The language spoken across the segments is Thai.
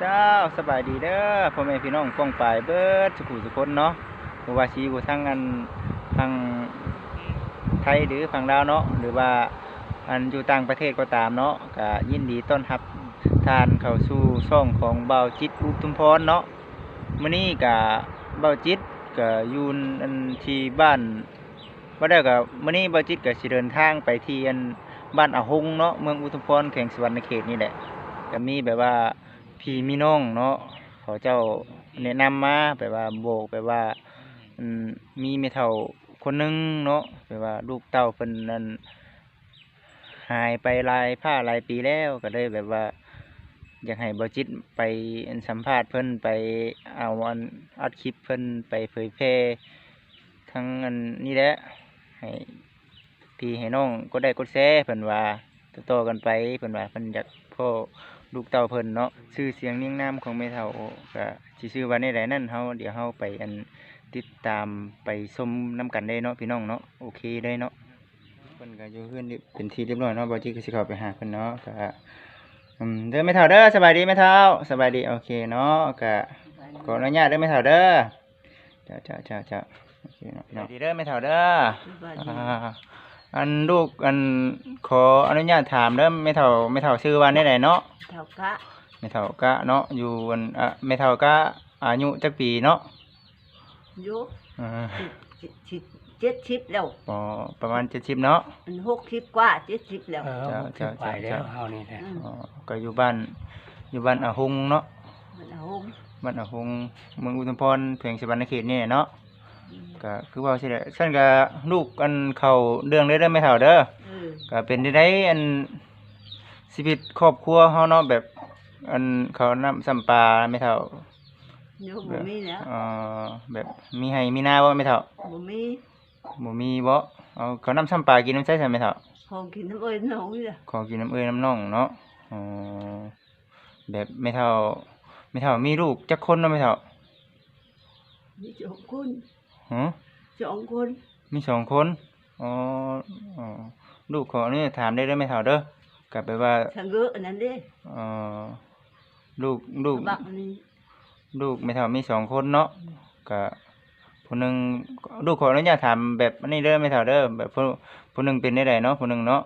เจ้าสบายดีเด้อพ่อแม่พี่น้องป้องปายเบิดสุขุสุคนเนาะบว่าสิอยู่ทางอันทางไทยหรือฝั่งลาวเนาะหรือว่าอันอยู่ต่างประเทศก็ตามเนาะก็ยินดีต้อนรับทานเข้าสู่ช่องของเบาจิตอุทุมพรเนาะมื้อนี้ก็เบาจิตก็อยู่อันที่บ้านบ่ได้ก็มื้อนี้เบาจิตก็สิเดินทางไปที่อันบ้านอาหงเนาะเมืองอุทุมพรแขวงสวรรณเขตนี่แหละก็มีแบบว่า พี่มีน้องเนาะเขาเจ้าแนะนำมาแบบว่าโบกแบบว่าอืมมีแม่เฒ่าคนหนึงเนาะแบบว่าลูกเต้าเพิ่นนั่นหายไปหลายผ้าหลายปีแล้วก็เลยแบบว่า อยากให้บจิตไปอันสัมภาษณ์เพิ่นไปเอาอันอัดคลิปเพิ่นไปเผยแพร่ทั้งอันนี้แหละให้พี่ให้น้องก็ได้กดแชร์เพิ่นว่าต่อๆกันไปเพิ่นว่าเพิ่นอยากพ่อ ลูกเต้าเพิ่นเนาะชื่อเสียงเรียงนามของแม่เฒ่าก็สิชื่อว่าในใดนั่นเฮาเดี๋ยวเฮาไปอันติดตามไปชมนํกันได้เนาะพี่น้องเนาะโอเคได้เนาะเพิ่นก็อยู่เฮือนเรียบเป็นที่เรียบร้อยเนาะบ่จิตก็สิเข้าไปหาเพิ่นเนาะก็อืมเด้อแม่เฒ่าเด้อสบายดีแม่เฒ่าสบายดีโอเคเนาะก็ขออนุญาตเด้อแม่เฒ่าเด้อเจ้าเจ้าเจ้าเจ้าโอเคเนาะเนาะดีเด้อแม่เฒ่าเด้อ อ่าอันลูกอันขออนุญาตถามเด้อแม่เฒ่าแม่เฒ่าชื่อว่าได้ไหนเนาะเท่ากะแม่เฒ่ากะเนาะอยู่อันอะแม่เฒ่ากะอายุจักปีเนาะอยุอ่าสิสิเจ็ดชิปแล้วปอประมาณ70เนาะมันหกชิปกว่าเจ็ดชิปแล้วเออจ้ะผมจ้ะขึ้นไปแล้จ้ะวเฮานี่แหละอืมอ๋อก็อยู่บ้านอยู่บ้านอาหงเนาะมันเอาหงบ้านอาหงเมืองอุทุมพรแขวงสวรรณเขตนี่เนาะ ก็คือว่าสิแหละฉันก็ลูกอันเข้าเรื่องได้เด้อไม่เท่าเด้อเออก็เป็นได้ได้อันชีวิตครอบครัวเฮาเนาะแบบ อันเขานำสัมปลาไม่เท่าโยมบ่มีแล้วเอ่อแบบมีให้มีนาบ่ไม่เท่าบ่มีบ่มีบ่เอาเขานำสัมปลากินน้ำใช้ใช่ไม่เท่า ของกินน้ำเอ้ยน้องนี่ล่ะของกินน้ำเอ้ยน้ำน่องเนาะอ๋อแบบไม่เท่า ไม่เท่ามีลูกจักคนเนาะไม่เท่ามีสองคน ฮะสองคนมีสองคนอ๋ออ๋อลูกขอนี่ถามได้เด้อไม่เท่าเด้อก็แปลว่าทางเกออันนั้นเด้เอ่อลูกลูกบักนี่ลูกไม่เท่ามีสองคนเนาะก็ผู้หนึ่งลูกขออนุญาตถามแบบอันนี้เด้อไม่เท่าเด้อแบบผู้ผู้หนึ่งเป็นได้ไดเนาะผู้หนึ่งเนาะ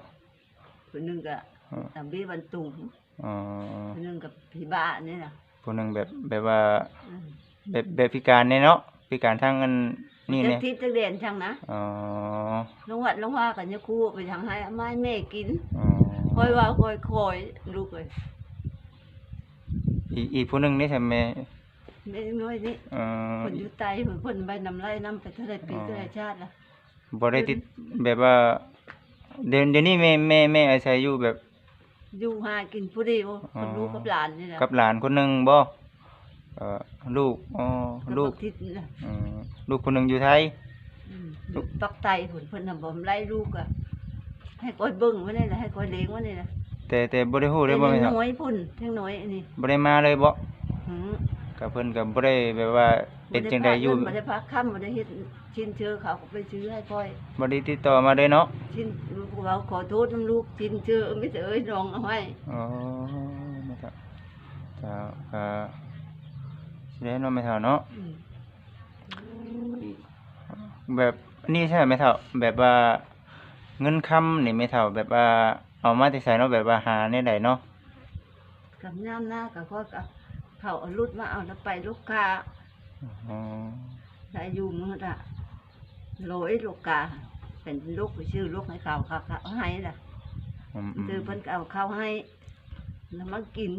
คนหนึงก็ตำบีบันตุงเอ่อคนหนึงกับพี่บ้านี่น่ะผู้หนึ่งแบบแบบว่าอืมแบบแบบพิการเนี่ยเนาะ พิการทางอันนี่จัเนี่กยทิพย์จักเด่นช่างนะอ๋อลงวัดลงว่ากันเนี่ยครูไปทางให้เอาไม้แม่กินอ๋อคอยว่าคอยคอยลูกเอ้ยอีกอีกผู้หนึ่งนี่ใช่ไหมแม่น้อยนี่เอ่อคนอยู่ไตเพิ่นเพิ่นไปนำไรนำไปเท่าไรปีเท่าไรชาติละบ่ได้ติดแบบว่าเดี๋ยวเดี๋ยวนี้แม่แม่แม่อาศัยอยู่แบบอยู่หากินผู้เดียวอ๋อคนลูกกับหลานนี่แหละกับหลานคนหนึ่งบ่ เอ่อลูกอ๋อกับลูบักทิศนี่ล่ะอืมลูกคนหนึ่งอยู่ไทย อืมอยู่ปักไตเพิ่นเพิ่นทำบ่ไล่ลูกอะให้คอยเบิ่งไว้นี่ล่ะให้คอยเลี้ยงไว้นี่ล่ะแต่แต่บ่ได้ฮู้เลยบ่แต่แม่นยังครับน้อยพุ่นทั้งน้อยอันนี้บ่ได้มาเลยบ่หือกับเพิ่นก็บ่ได้แบบว่าเป็นจังไดอยู่บ่ได้พักค่ำบ่ได้เฮ็ดชิ้นเชื้อเขาก็ไปซื้อให้ค่อย บ่ได้ติดต่อมาเลยเนาะชิ้นลูกเราขอโทษน้ำลูกชิ้นเชื้อไม่เอ้ยน้องเอาให้อ๋อนะครับจ้าก็ สิได้เนาะแม่เฒ่าเนาะอืมแบบนี่ใช่ไหมแม่เฒ่าแบบว่าเงินคำนี่แม่เฒ่าแบบว่าเอามาแต่ไสเนาะแบบว่าหาในใดเนาะกับน้ำหน้าก็ก็ก็เขาเอารุดมาเอาแล้วไปลูกค้าอ๋อได้อยู่มือละโรยลูกกาเป็นลูกไปชื่อลูกให้เขาเขาเขาให้ล่ะอืมอืมคือเพิ่นก็เอาข้าวให้แล้วมากิน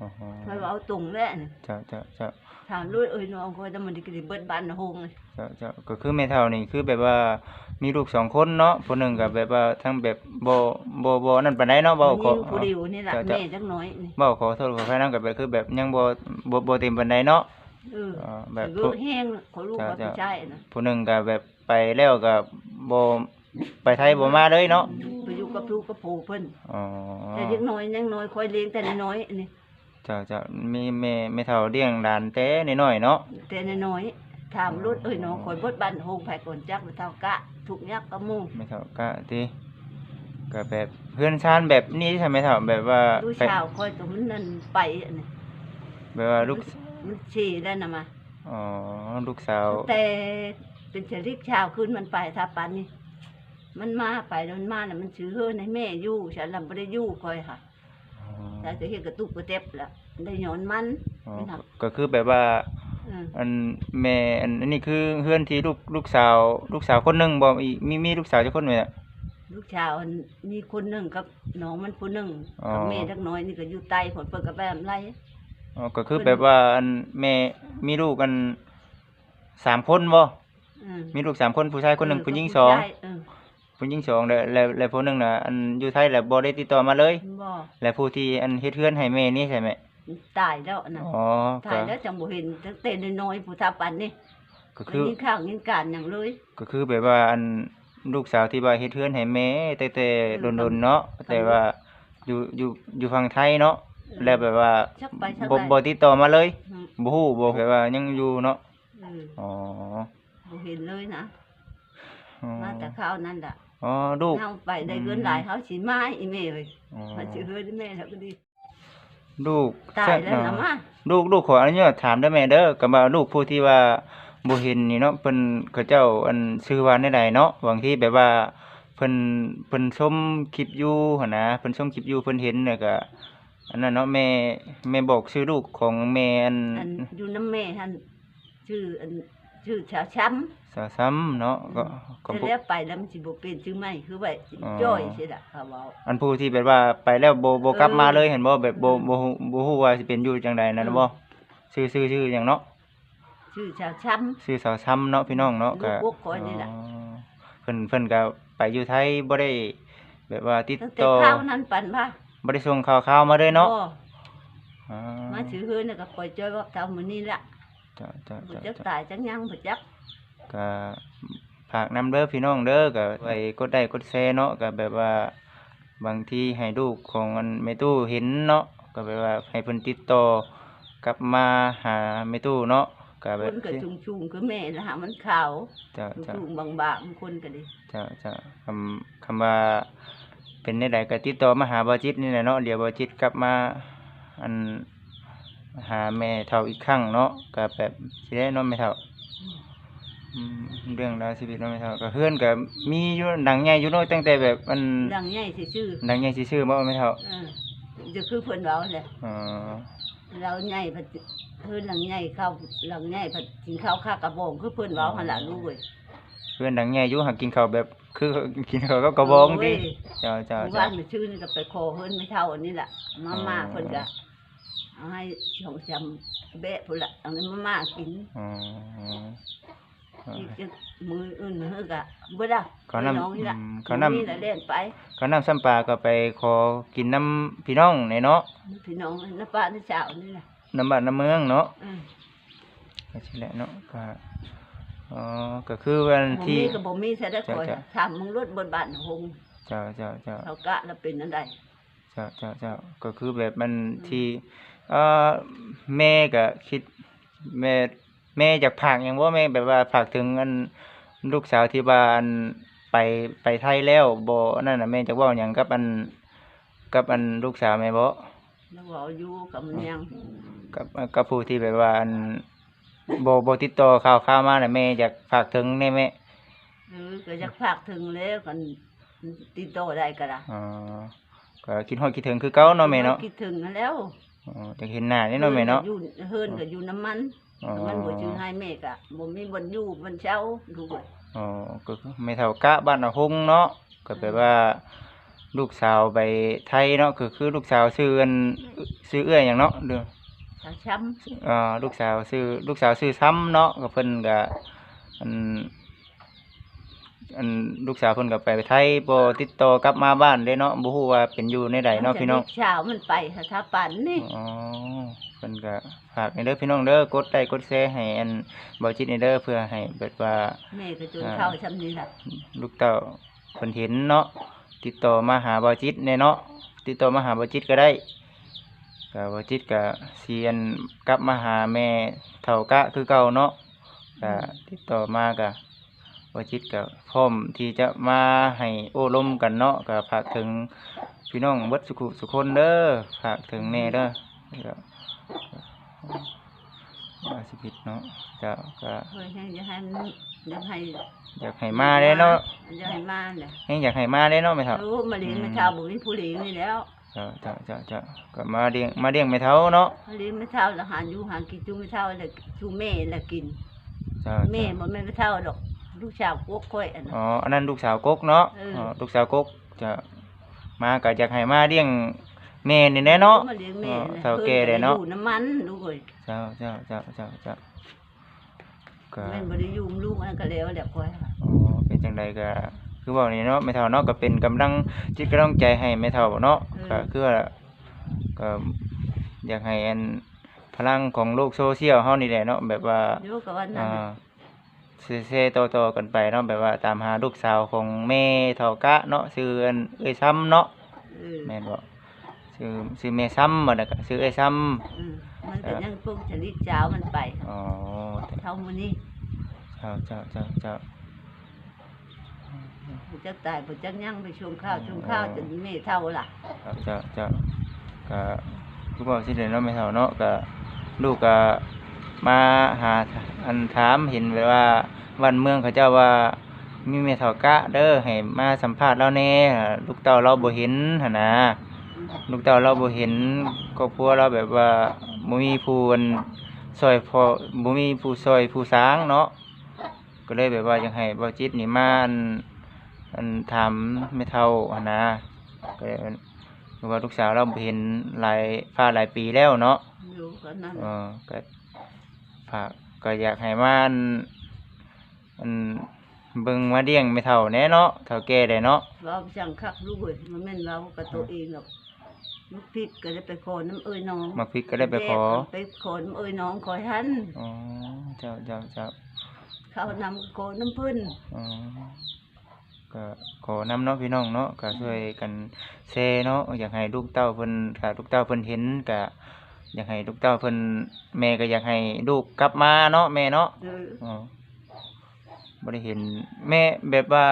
อ๋อคอยว่าเอาตุงแหละนี่จ้าจ้าจ้าถามลูกเอ้ยน้องคอยแต่มันได้กินเบิดบ้านโฮงเลยเจ้าเจ้าก็คือแม่เฒ่านี่คือแบบว่ามีลูกสองคนเนาะผู้หนึ่งก็แบบว่าทั้งแบบบ่บ่บ่นั่นปานใดเนาะเว้าขมีอลูกผู้เดียวนี่ล่ะเจ้าเจ้าแม่จักน้อยนี่เว้าขอโทษขออภัยนำก็แบบคือแบบยังบ่บ่บ่เต็มปานใดเนาะเออเอ่อแบบลูผู้กแห้งขอลูกเจ้าว่าเจ้าผู้ชายนะผู้หนึ่งก็แบบไปแล้วก็บ่ไปไทยบ่มาเลยเนาะไปอยู่กับลูกกับปู่เพิ่นอ๋อแต่ยังน้อยยังน้อยคอยเลี้ยงแต่น้อยๆนี่ เจ้าเจ้ามีแม่แม่เฒ่าเลี้ยงหลานแต่น้อยๆเนาะแต่น้อยๆถามลูกเอ้ยน้องคอยเบิดบ้านโฮงไผก่อนจักไปเท่ากะทุกยักกะหมู่แม่เฒ่าก็ติก็แบบเพิ่นเฮือนชานแบบนี้ใช่ไหมเฒ่าแบบว่าลูกไปชาวคอยตัวมันนั่นไปอันนี้แบบว่าลูกมันฉี่ได้นะมาอ๋อลูกสาวแต่เป็นเฉลิกชาวขึ้นมันไปถ้าปันนี่มันมาไปแล้วมันมาแล้วมันซื้อเฮือนให้แม่อยู่ฉันลำไม่ได้อยู่คอยค่ะ อ๋อแต่จะเห็นกระตุกกระเต็บละได้หยอนมันอ๋อเป็นหักก็คือแบบว่าอืมอันแม่อันอันนี้คือเฮือนที่ลูกลูกสาว ลูกสาวคนหนึงบ่อีกมีมีลูกสาวจักคนไหมน่ะ ลูกชาวมีคนหนึ่งกับน้องมันคนหนึ่งอ๋อ กับแม่เล็กน้อยนี่ก็อยู่ใต้ผลเปิดกับแบบไรอ๋อก็คือแบบว่าอันแม่มีลูกกันสามคนบ่อืมมีลูกสามคนผู้ชายคนหนึ่งเออผู้หญิงกับสองชายเออ ผู้หญิงสองแล้วแล้วแล้วผู้หนึงน่ะอันอยู่ไทยแล้วบ่ได้ติดต่อมาเลย บ่และผู้ที่อันเฮ็ดเฮือนให้แม่นี่ใช่ไหมตายแล้วนะอ๋อตาก็ยแล้วจังบ่เห็นตั้งแต่น้อยๆผู้ทาปันนี่ก็คืคืออยินข้าวยินการอย่างเลย ก็คือแบบว่าอันลูกสาวที่ว่าเฮ็ดเฮือนให้แม่แต่แต่เออโดนๆเนาะทำแต่ว่าอยู่อยู่อยู่ฝั่งไทยเนาะแล้วแบบว่าชักไปชักบ่ไปบ่ติดต่อมาเลยอืมบ่ฮู้บ่แบบว่ายังอยู่เนาะเอออ๋อบ่เห็นเลยนะ อ๋อมาแต่ข้าวนั่นล่ะ อ๋อลูกเฮาไปได้เงินหลายเขาสิมาให้อีแม่เลยอ๋อมาสิเฮือนแม่แล้วก็ดี ลูกตายแล้วนะมาลูกลูกขออนุญาตถามได้ไหมเด้อก็ว่าลูกผู้ที่ว่าบ่เห็นนี่เนาะเพิ่นเขาเจ้าอันชื่อว่าแนวใดเนาะบางทีแบบว่าเพิ่นเพิ่นชมคลิปอยู่หั่นนะเพิ่นชมคลิปอยู่เพิ่นเห็นแล้วก็อันนั้นเนาะแม่แม่บอกชื่อลูกของแม่อัน อันอยู่น้ำแม่ท่านชื่ออัน ชื่อชาวช้ำสาวซ้ำเนาะก็ก็แต่บ่แล้วไปแล้วมันสิบ่เป็นชื่อไม่คือว่าอ๋อ จ้อยสิล่ะเขาเว้า อันผู้ที่แบบว่าไปแล้วบ่บ่กลับมาเออเลยเห็นบ่แบบบ่อืมบ่ฮู้บ่ฮู้ว่าสิเป็นอยู่จังใดนั่นอืมบ่ชื่อชื่อชื่อหยังเนาะชื่อชาวช้ำ ชื่อสาวซ้ำเนาะพี่น้องเนาะก็ลูกปุ๊กคอยนี่ล่ะ อ๋อเพิ่นเพิ่นก็ไปอยู่ไทยบ่ได้ แบบว่าติดตั้งแต่ต่อข้าวนั้นปันว่าบ่ได้ส่งข่าวข่าวมาเลยเนาะบ่อ๋อมาถือเฮือนน่ะก็ปล่อยจ้อยว่าเท่ามื้อนี้ล่ะ จ้ะจ้ะบ่จ้ะจักจ้ะตายจักยังบ่จักก็ฝากนํเด้อพี่น้องเด้อก็ไว้กดไลค์กดแชร์เนาะก็แบบว่าบางทีให้ลูกของอันแม่ตู้เห็นเนาะก็แบบว่าให้เพิ่นติดต่อกลับมาหาแม่ตู้เนาะก็แบคบนก็ชุงๆคือแม่นะฮะมันขาวจ้ะจ้ะ ชุงๆบางๆคนก็ดีจ้ะจ้ะคำคำว่าเป็นในใดก็ติดต่อมาหาบ่จิตนี่แหละเนาะเดี๋ยวบ่จิตกลับมาอัน หาแม่เฒ่าอีกครั้งเนาะก็แบบสิได้เนาะแม่เฒ่าอืมเรื่องราวชีวิตเนาะแม่เฒ่าก็เฮือนก็มีอยู่ดังใหญ่อยู่เนาะตั้งแต่แบบมันดังใหญ่สิชื่อดังใหญ่ซื่อๆบ่แม่เฒ่าเออจะคือเพิ่นเว้าแหละอ๋อเราใหญ่พัดเพิ่นหลังใหญ่เข้าหลังใหญ่พัดกินข้าวข้าวกระบองคือเพิ่นเว้าหั่นล่ะลูกเอ้ยเฮือนดังใหญ่อยู่หากินข้าวแบบคือกินข้าวกับกระบองติโยจ้าจ้าหมู่จ้าบ้านมันชื่อนี่ก็ไปขอเพิ่นไม่เท่าอันนี้ล่ะมาอ๋อม่าเพิ่นก็ เอาให้สองจำแบะพุ่นล่ะเอาให้มาม่ากินอ๋ออ๋ออีกจะมืออื่นเฮอกะบ่ได้ขอนำน้องนี่ล่ะอืมขอนำ นี่ล่ะเล่นไปข้าวน้ำซ้ำปลาก็ไปขอกินน้ำพี่น้องในเนาะพี่น้องน้าป้าน้าสาวนี่ล่ะน้ำบ้านน้ำเมืองเนาะอืมก็ใช่แหละเนาะก็อ๋อก็คือวันบ่ที่ มีก็บ่มีซะได้อจ้ะคอยจ้ะ ถามมึงรถบนบ้านหงเจ้าเจ้าเจ้า เขากะแล้วเป็นอันใด เจ้าเจ้าเจ้าก็คือแบบมันที่ เอ่อแม่ก็คิดแม่แม่อยากผากอย่างว่าแม่แบบว่าผากถึงอันลูกสาวที่บ้านไปไปไทยแล้วบ่นั่นน่ะแม่จะเว้าหยังกับอันกับอันลูกสาวแม่บ่แล้วเว้าอยู่กับมันยังกับกับผู้ที่แบบว่าอันบ่บ่ติดต่อข่าวข่าวมาน่ะแม่อยากฝากถึงแน่แม่เออก็อยากฝากถึงแล้วกันติดต่อได้ก็ล่ะอ๋อก็คิดฮอดคิดถึงคือเก่าเนาะแม่เนาะคิดถึงนั่นแล้ว อ๋ออยากเห็นหน้านี่เนาะแม่เนาะอยู่เฮิรนก็อยู่น้ำมันอ๋อ น้ำมันบ่ชื่อให้แม่กะบ่มีบ่อนอยู่บ่อนเช้าดูเว้ยอ๋อก็คือแม่เฒ่ากะบ้านนาฮงเนาะก็แปลว่า ลูกสาวไปไทยเนาะคือคือลูกสาวชื่ออันชื่อเอื้อยหยังเนาะเด้อถ้าช้ำอ่าลูกสาวชื่อลูกสาวชื่อซ้ำเนาะก็เพิ่นก็อัน อันลูกสาวเพิ่นก็ไปไทยบ่ติดต่อกลับมาบ้านเด้เนาะบ่ฮู้ว่าเป็นอยู่ในใดเนาะพี่น้องเช้ามันไปถ้าถ้าปันนี่อ๋อเพิ่นก็ฝากให้เด้อพี่น้องเด้อกดไลค์กดแชร์ให้อันเบาจิตนี่เด้อเพื่อให้แบบว่าแม่ก็จนเข้าช้ำนี่ล่ะลูกเต้าเพิ่นเห็นเนาะติดต่อมาหาเบาจิตแน่เนาะติดต่อมาหาเบาจิตก็ได้ก็เบาจิตก็เสียนกลับมาหาแม่เฒ่ากะคือเก่าเนาะก็ติดต่อมาก็ บ่จิตก็พร้อมที่จะมาให้โอ้ลมกันเนาะก็ฝากถึงพี่น้องเบิดสุขุสุคนเด้อฝากถึงแน่เด้อก็ว่าสิผิดเนาะเจ้าก็เฮ้ยยังจะให้มันยังให้อยากให้มาได้เนาะจะให้มาเนี่ยยังอยากให้มาได้เนาะแม่เฒ่ารู้มาเลี้ยงแม่เท่าบุญผู้เลี้ยงนี่แล้วเจ้าเจ้าเจ้าเจ้าก็มาเลี้ยงมาเลี้ยงแม่เฒ่าเนาะมาเลี้ยงแม่เท่าแล้วหารอยู่หารกินจูแม่เท่าแล้วจูแม่แล้วกินเจ้าแม่เจ้าบ่แม่นแม่เท่าดอก ลูกชาวพวกค่อยอันนั้น อ๋ออันนั้นลูกสาวกกเนาะเอออ๋ อลูกสาวกกจะมาก็อยากให้มาเลี้ยงแม่นี่แน่เนาะมาเลี้ยงแม่อ๋อน่ะเท่าแก่ได้เนาะพิ่ก็อยู่น้ำมันลูกเอ้ยเจ้าเจ้าเจ้าเจ้าเจ้าก็แม่นบ่ได้อยู่ลูกอันก็แล้วแหละค่อยอ๋อเป็นจังใดก็คือบอกนี่เนาะแม่เฒ่าเนาะก็เป็นกำลังจิตกำลังใจให้แม่เฒ่าเนาะก็คือว่าก็อยากให้อันพลังของโลกโซเชียลเฮานี่แหละเนาะแบบว่า เดี๋ยวก็ว่านั่นอ่า น่ะเซๆต่อๆกันไปเนาะแบบว่าตามหาลูกสาวของแม่เฒ่ากะเนาะชื่ออันเอ้ยซ้ำเนาะเออแม่นบ่ชื่อชื่อแม่ซ้ำบ่น่ะก็ชื่อเอ้ยซ้ำอืมมันก็ยังพวกชนิดเจ้ามันไปอ๋อเท่ามื้อนี้เจ้าเจ้าเจ้าเจ้าบ่จักตายบ่จักยังไปชงข้าวชงข้าวจนแม่เท่าล่ะเจ้าเจ้าเจ้าก็คือบอกสิเด้เนาะแม่เฒ่าเนาะก็ลูกก็ มาหาอันถามเห็นแบบว่าวันเมืองเขาเจ้าว่ามีแม่เฒ่ากะเด้อให้มาสัมภาษณ์เราแหน่ลูกเต้าเราบ่เห็นหั่นนะลูกเต้าเราบ่เห็นครอบครัวเราแบบว่าบ่มีผู้อันซอยพอบ่มีผู้ซอยผู้สร้างเนาะก็เลยแบบว่าอยากให้บ่จิตนี่มาอันอันถามแม่เฒ่าหั่นนะก็เลยเพราะว่าลูกสาวเราบ่เห็นหลายฟ้าหลายปีแล้วเนาะอยู่ก็นั่นเออก็ ฝากก็อยากให้มาอันอันเบิ่งมาเลี้ยงแม่เฒ่าแหน่เนาะเฒ่าแก่ได้เนาะเว้าจังคักลูกเอ้ยมันแม่นเว้ากับตัวเองหรอกลูกพิษก็ได้ไปขอน้ำเอ้ยน้องมักพริกก็ได้ไปขอไปขอน้ำเอ้ยน้องขอหันอ๋อเจ้าเจ้าเจ้าเขานำขอน้ำเพิ่นอ๋อก็ขอนำเนาะพี่น้องเนาะก็ช่วยกันแชร์เนาะอยากให้ลูกเต้าเพิ่นถ้าลูกเต้าเพิ่นเห็นก็ อยากให้ลูกเต้าเพิ่นแม่ก็อยากให้ลูกกลับมาเนาะแม่เนาะเอออ๋อบ่ได้เห็นแม่แบบว่า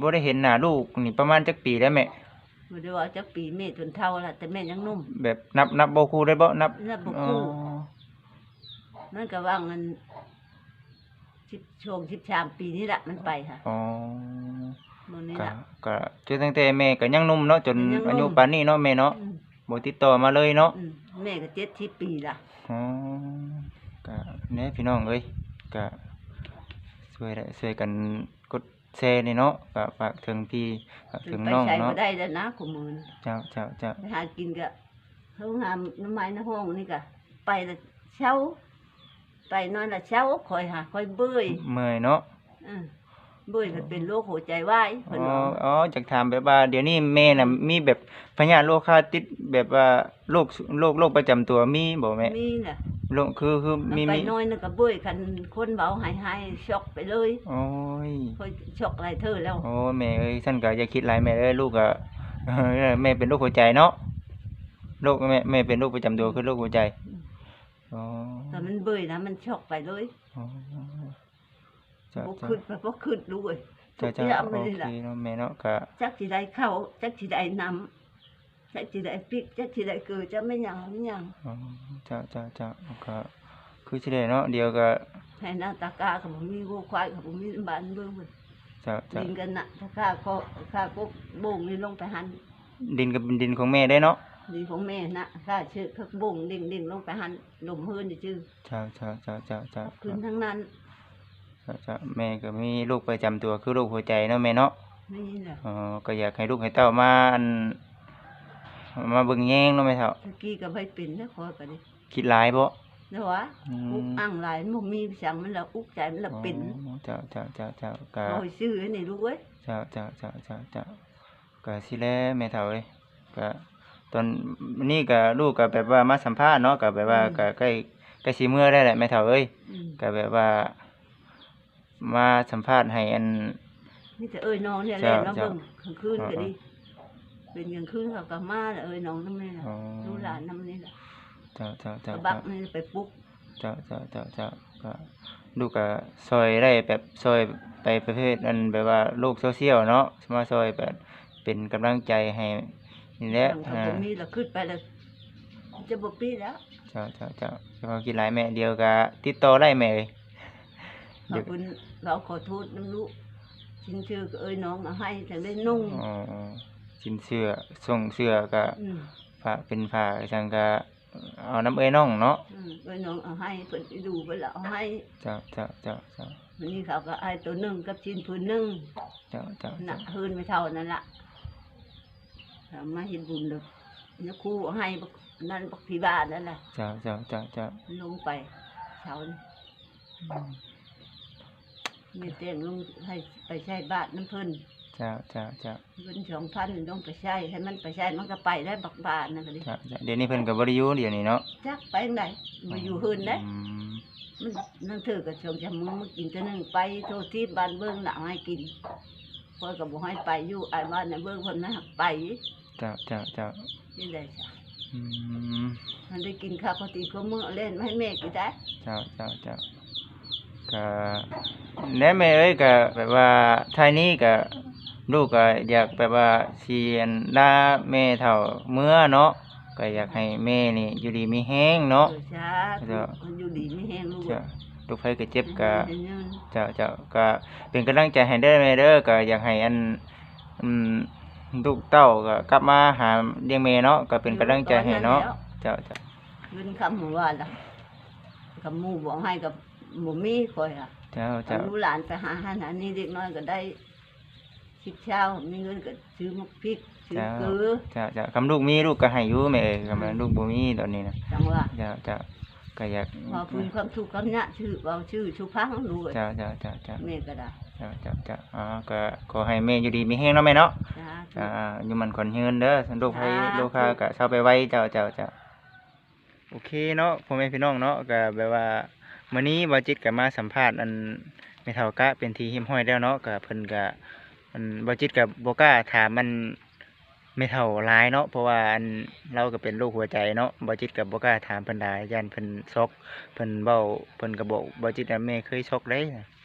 บ่ได้เห็นหน้าลูกนี่ประมาณจักปีแล้วแม่บ่ได้ว่าจักปีแม่จนเท่าละแต่แม่ยังหนุ่ม แบบนับนับบ่คู่ได้บ่นับนับบ่อ๋อคู่นั่นก็ว่าเงินสิบช่วงสิบสามปีนี่แหละมันไปค่ะอ๋อมื้อนี้ก็ล่ะก็จนตั้งแต่แม่ก็ยังหนุ่มเนาะจนยังหนุ่ม อายุปานนี้เนาะแม่เนาะอืมบ่ติดต่อมาเลยเนาะ อืม แม่ก็เจ็ดสิบปีละอ๋อก็แหน่พี่น้องเอ้ยก็ช่วยได้ช่วยกันกดแชร์นี่เนาะก็ฝากถึงพี่ฝากถึงไปน้องใช้เนาะบ่ได้แล้วนะขมือนเจ้าเจ้าเจ้าไปหากินก็เขาหามน้ำไม้ในห้องนี่ก็ไปละเช้า ไปนอนละเช้าคอยหาคอยเบื่อยเมื่อยเนาะอืมเบื่อยมันเป็นโรคหัวใจวายเพิ่นอ๋อว่าอ๋อจากถามแบบว่า เดี๋ยวนี้แม่น่ะมีแบบพยาธิโรคาติดแบบว่าโรคโรคโรคประจำตัวมีบ่แม่มีน่ะโรคคือคือมีไปมีน้อยนึงก็เบื่อยคันคนเบาหายหายช็อกไปเลยโอ้ยคอยช็อกหลายเธอแล้วโอ้แม่เอ้ยท่านก็อย่าคิดหลายแม่เอ้ยลูกก็เออแม่เป็นโรคหัวใจเนาะโรคแม่แม่เป็นโรคประจำตัวคือโรคหัวใจอ๋อแต่มันเบื่อยนะมันช็อกไปเลย อ๋อ จ้ะบ่จ้ะขึ้นไปบ่ขึ้นรู้เว้ยจ้ะทุกจ้ะอย่างโอมันนี่เคล่ะเนาะแม่เนาะก็จักสิได้เข้าจักสิได้นำจักสิได้พริกจักสิได้เกลือจะไม่หยังไม่หยังอ๋อจ้ะจ้ะจ้ะก็คือสิได้เนาะเดี๋ยวก็ให้หน้าตากาก็บ่มีวัวควายก็บ่มีบ้านเบิ่งเว้ยจ้ะจ้ะดินกันน่ะตากาก็ข้าก็บ่งนี่ลงไปหันดินก็เป็นดินของแม่ได้เนาะดินของแม่น่ะข้าชื่อคักบ่งดิ่งดิ่งลงไปหันลมเฮือนนี่ชื่อจ้ะจ้ะจ้ะจ้ะจ้ะขึ้นทั้งนั้นจ้ะจ้ะ แม่ก็มีโรคประจำตัวคือโรคหัวใจเนาะแม่เนาะนี่แหละอ๋อก็อยากให้ลูกให้เต้ามาอันมาเบิ่งแยงเนาะแม่เฒ่าตะกี้ก็บ่เป็นนะขอก็ดิคิดหลายบ่นะวะอืมอุกอ่างหลายมันบ่มีสั่งมันละอุกใจมันละเป็นอ๋อเจ้าเจ้าเจ้าเจ้าก็โอ้ยซื้ออันนี่ลูกเว้ยเจ้าเจ้าเจ้าเจ้าเจ้าก็สิแลแม่เฒ่าเอ้ยก็ตอนนี้ก็ลูกก็แบบว่ามาสัมภาษณ์เนาะก็แบบว่าก็ใกล้ใกล้สิมื้อได้แหละแม่เฒ่าเอ้ย อืม ก็แบบว่า มาสัมภาษณ์ให้อัน นี่แต่เอ้ยน้องเนี่ยแหเจ้าละมาเจ้าเบิ่งกลางคืนก็ดีเป็นกลางคืนเขาก็มาแล้วเอ้ยน้องนำนี่ล่ะอ๋อ ลูกหลานนำนี่ล่ะเจ้าเจ้าเจ้ากระบัเจ้ากนี่ไปปลุกเจ้าเจ้าเจ้าเจ้าก็ลูกก็ซอยได้แบบซอยไปประเภทอันแบบว่าโลกโซเชียลเนาะมาซอยแบบเป็นกำลังใจให้นี่แหละทางเขาอ่าบ่มีแล้วขึ้นไปแล้วจะบ่ปีแล้วเจ้าเจ้าเจ้าเฉพาะกินหลายแม่เดียวก็ติดต่อได้แม่เอ้ยขอบคุณ เราขอโทษน้ำลูกชินชื่อก็เอ้ยน้องเอาให้ถึงได้นุ่งอ๋อสินเสื้อส่งเสื้อก็อืมฝากเป็นฝากจังก็เอาน้ำเอ้ยน้องเนาะอืมเอ้ยน้องเอาให้เพิ่นไปดูเพิ่นแล้วเอาให้เจ้าเจ้าเจ้าเจ้าวันนี้เขาก็ให้ตัวหนึงกับชิ้นพื้นหนึงเจ้าเจ้าน่ะเจ้าฮืนไม่เท่านั้นล่ะเอามาเห็นบุญเด้อเนี่ยครูเอาให้บักนั่นบักพิบาลนั่นแหละเจ้าเจ้าเจ้าเจ้าลงไปเช้านี่มี เตียงลงให้ไปใช้บ้านน้ำเพิ่นเจ้าเจ้าเจ้าเงินสองพันต้องไปใช้ให้มันไปใช้มันก็ไปได้บักบาทนั่นก็ดิเจ้าเจ้าเดี๋ยวนี้เพิ่นก็บ่ได้อยู่เดี๋ยวนี้เนาะจักไปไหนมาอยู่หืนได้อืมมันนั่งถือกับชงจะมึงมากินตัวหนึงไปโทษที่บ้านเบิ้งหลังให้กินพอยกับบ่ให้ไปอยู่ไอ้บ้านในเบิ้งคนนะไปเจ้าเจ้าเจ้านี่ได้จ้ะอืมมันได้กินข้าวปกติก็มื้อเล่นไม่ให้แม่กินได้ เจ้าเจ้าเจ้า ก็แหน่แม่เอ้ยก็แบบว่าทายนี้ก็ลูกก็อยากแบบว่าสิอันลาแม่เฒ่าเมื่อเนาะก็อยากให้แม่นี่อยู่ดีมีแฮงเนาะเออช้าเจ้ามันอยู่ดีไม่แห้งลูกเจ้าลูกไผก็เจ็บก็เดี๋ยวนี้เจ้าเจ้าก็เป็นกำลังใจให้เด้อแม่เด้อก็อยากให้อันอืมลูกเต้าก็กลับมาหาเลี้ยงแม่เนาะก็เป็นกำลังใจให้เนาะเจ้าเจ้าเงินคำหัวว่าล่ะคำหมู่บอกให้กับ หมูมีคอยอะเจ้าเจ้าเอาลูกหลานไปหาอาหารนี่เด็กน้อยก็ได้ชิบเช้ามีเงินก็ซื้อมะพริกซื้อเกลือเจ้าเจ้าคำลูกมีลูกก็ให้อยู่แม่เอ้ยคำลูกบ่มีตอนนี้นะจังว่าเจ้าเจ้าก็อยากพอพื้นความทุกข์ความยากชื่อเอาชื่อชุพังรู้เลยเจ้าเจ้าเจ้าเจ้าแม่ก็ได้เจ้าเจ้าเจ้าอ๋อก็ขอให้แม่อยู่ดีมีแฮงเนาะแม่เนาะจ้าอ่าอยู่มันคนยืนเด้อสันลูกให้จ้าลูกค้าก็เซาไปไว้เจ้าเจ้าเจ้าโอเคเนาะพ่อแม่พี่น้องเนาะก็แบบว่า มื้อนี้บ่จิตก็มาสัมภาษณ์อันแม่เฒ่ากะเป็นทีหิมห้อยแล้วเนาะก็เพิ่นก็อันบ่จิตก็บ่กล้าถามมันแม่เฒ่าลายเนาะเพราะว่าอันเราก็เป็นโรคหัวใจเนาะบ่จิตก็บ่กล้าถามเพิ่นหลายย่านเพิ่นช็อกเพิ่นเว้าเพิ่นก็บอกบ่จิตว่าแม่เคยช็อกเด้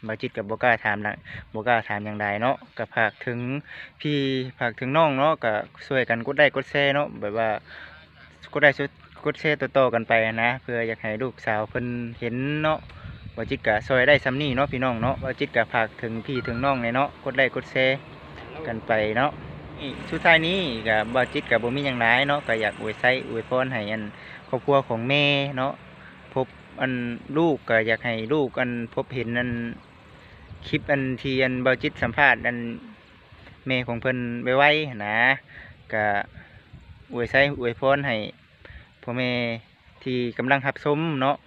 บ่จิตก็บ่กล้าถามหลังบ่กล้าถามหยังใดเนาะก็ฝากถึงพี่ฝากถึงน้องเนาะก็ช่วยกันกดไลค์กดแชร์เนาะแบบว่ากดไลค์ กดแชร์ต่อๆกันไปนะเพื่ออยากให้ลูกสาวเพิ่นเห็นเนาะว่าจิตก็ช่วยได้ซ้ำนี้เนาะพี่น้องเนาะว่าจิตก็ฝากถึงพี่ถึงน้องในเนาะกดไลค์กดแชร์กันไปเนาะนี่สุดท้ายนี้ก็บ่จิตก็บ่มีหยังหลายเนาะก็อยากอวยไสอวยพรให้อันครอบครัวของแม่เนาะพบอันลูกก็อยากให้ลูกอันพบเห็นอันคลิปอันที่อันบ่จิตสัมภาษณ์อันแม่ของเพิ่นไว้ไว้หั้นะก็อวยใส่อวยพรให้ พ่อแม่ที่กำลังหับสมเนาะ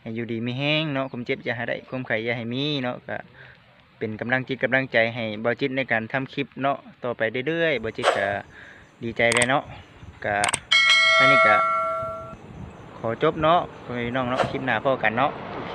ให้อยู่ดีมีแห้งเนาะความเจ็บอย่าให้ได้ความไข่อย่าให้มีเนาะก็เป็นกำลังจิตกำลังใจให้บอจิตในการทำคลิปเนาะต่อไปเรื่อยๆบอจิตก็ดีใจเลยเนาะก็แค่นี้ก็ขอจบเนาะพ่อแม่พี่น้องเนาะคลิปหน้าพอกันเนาะโอเค